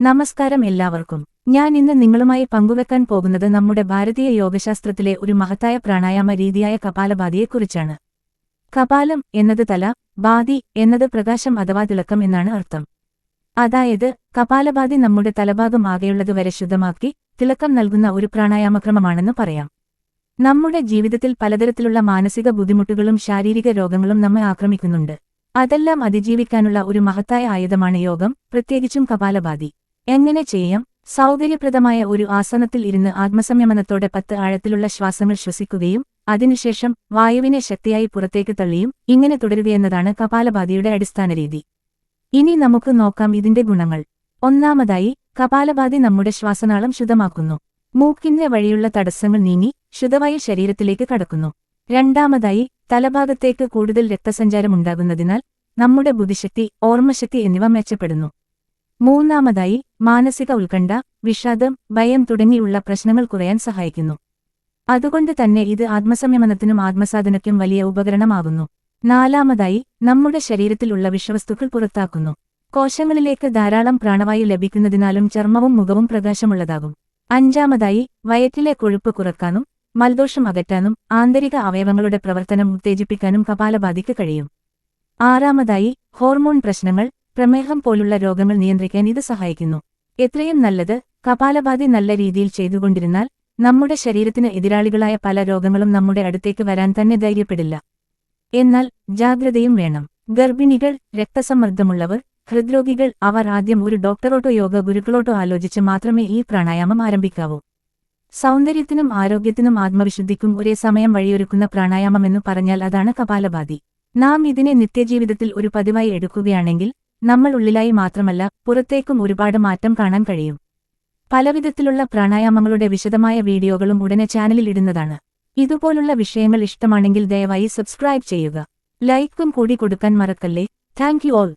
നമസ്കാരം എല്ലാവർക്കും. ഞാൻ ഇന്ന് നിങ്ങളുമായി പങ്കുവെക്കാൻ പോകുന്നത് നമ്മുടെ ഭാരതീയ യോഗശാസ്ത്രത്തിലെ ഒരു മഹത്തായ പ്രാണായാമ രീതിയായ കപാലബാധിയെക്കുറിച്ചാണ്. കപാലം എന്നത് തല ബാധി എന്നത് പ്രകാശം അഥവാ തിളക്കം എന്നാണ് അർത്ഥം. അതായത് കപാലബാധി നമ്മുടെ തലഭാഗം ആകെയുള്ളത് വരെ ശുദ്ധമാക്കി തിളക്കം നൽകുന്ന ഒരു പ്രാണായാമക്രമമാണെന്ന് പറയാം. നമ്മുടെ ജീവിതത്തിൽ പലതരത്തിലുള്ള മാനസിക ബുദ്ധിമുട്ടുകളും ശാരീരിക രോഗങ്ങളും നമ്മെ ആക്രമിക്കുന്നുണ്ട്. അതെല്ലാം അതിജീവിക്കാനുള്ള ഒരു മഹത്തായ ആയുധമാണ് യോഗം പ്രത്യേകിച്ചും കപാലഭാതി എങ്ങനെ ചെയ്യാം? സൗകര്യപ്രദമായ ഒരു ആസനത്തിൽ ഇരുന്ന് ആത്മസംയമനത്തോടെ പത്ത് ആഴത്തിലുള്ള ശ്വാസങ്ങൾ ശ്വസിക്കുകയും അതിനുശേഷം വായുവിനെ ശക്തിയായി പുറത്തേക്ക് തള്ളിയും ഇങ്ങനെ തുടരുകയെന്നതാണ് കപാലഭാതിയുടെ അടിസ്ഥാന രീതി. ഇനി നമുക്ക് നോക്കാം ഇതിന്റെ ഗുണങ്ങൾ. ഒന്നാമതായി കപാലഭാതി നമ്മുടെ ശ്വാസനാളം ശുദ്ധമാക്കുന്നു. മൂക്കിന്റെ വഴിയുള്ള തടസ്സങ്ങൾ നീങ്ങി ശുദ്ധവായു ശരീരത്തിലേക്ക് കടക്കുന്നു. രണ്ടാമതായി തലഭാഗത്തേക്ക് കൂടുതൽ രക്തസഞ്ചാരമുണ്ടാകുന്നതിനാൽ നമ്മുടെ ബുദ്ധിശക്തി ഓർമ്മശക്തി എന്നിവ മെച്ചപ്പെടുന്നു. മൂന്നാമതായി മാനസിക ഉത്കണ്ഠ വിഷാദം ഭയം തുടങ്ങിയുള്ള പ്രശ്നങ്ങൾ കുറയാൻ സഹായിക്കുന്നു. അതുകൊണ്ട് തന്നെ ഇത് ആത്മസംയമനത്തിനും ആത്മസാധനയ്ക്കും വലിയ ഉപകരണമാകുന്നു. നാലാമതായി നമ്മുടെ ശരീരത്തിലുള്ള വിഷവസ്തുക്കൾ പുറത്താക്കുന്നു. കോശങ്ങളിലേക്ക് ധാരാളം പ്രാണവായു ലഭിക്കുന്നതിനാലും ചർമ്മവും മുഖവും പ്രകാശമുള്ളതാകും. അഞ്ചാമതായി വയറ്റിലെ കൊഴുപ്പ് കുറക്കാനും മൽദോഷം അകറ്റാനും ആന്തരിക അവയവങ്ങളുടെ പ്രവർത്തനം ഉത്തേജിപ്പിക്കാനും കപാലബാധിക്ക് കഴിയും. ആറാമതായി ഹോർമോൺ പ്രശ്നങ്ങൾ പ്രമേഹം പോലുള്ള രോഗങ്ങൾ നിയന്ത്രിക്കാൻ ഇത് സഹായിക്കുന്നു. എത്രയും നല്ലത് കപാലഭാതി നല്ല രീതിയിൽ ചെയ്തുകൊണ്ടിരുന്നാൽ നമ്മുടെ ശരീരത്തിന് എതിരാളികളായ പല രോഗങ്ങളും നമ്മുടെ അടുത്തേക്ക് വരാൻ തന്നെ ധൈര്യപ്പെടില്ല. എന്നാൽ ജാഗ്രതയും വേണം. ഗർഭിണികൾ രക്തസമ്മർദ്ദമുള്ളവർ ഹൃദ്രോഗികൾ അവർ ആദ്യം ഒരു ഡോക്ടറോട്ടോ യോഗ ഗുരുക്കളോട്ടോ ആലോചിച്ച് മാത്രമേ ഈ പ്രാണായാമം ആരംഭിക്കാവൂ. സൗന്ദര്യത്തിനും ആരോഗ്യത്തിനും ആത്മവിശുദ്ധിക്കും ഒരേ സമയം വഴിയൊരുക്കുന്ന പ്രാണായാമമെന്നു പറഞ്ഞാൽ അതാണ് കപാലഭാതി. നാം ഇതിനെ നിത്യജീവിതത്തിൽ ഒരു പതിവായി എടുക്കുകയാണെങ്കിൽ നമ്മൾ ഉള്ളിലായി മാത്രമല്ല പുറത്തേക്കും ഒരുപാട് മാറ്റം കാണാൻ കഴിയും. പലവിധത്തിലുള്ള പ്രാണായാമങ്ങളുടെ വിശദമായ വീഡിയോകളും ഉടനെ ചാനലിൽ ഇടുന്നതാണ്. ഇതുപോലുള്ള വിഷയങ്ങൾ ഇഷ്ടമാണെങ്കിൽ ദയവായി സബ്സ്ക്രൈബ് ചെയ്യുക. ലൈക്കും കൂടി കൊടുക്കാൻ മറക്കല്ലേ. Thank all.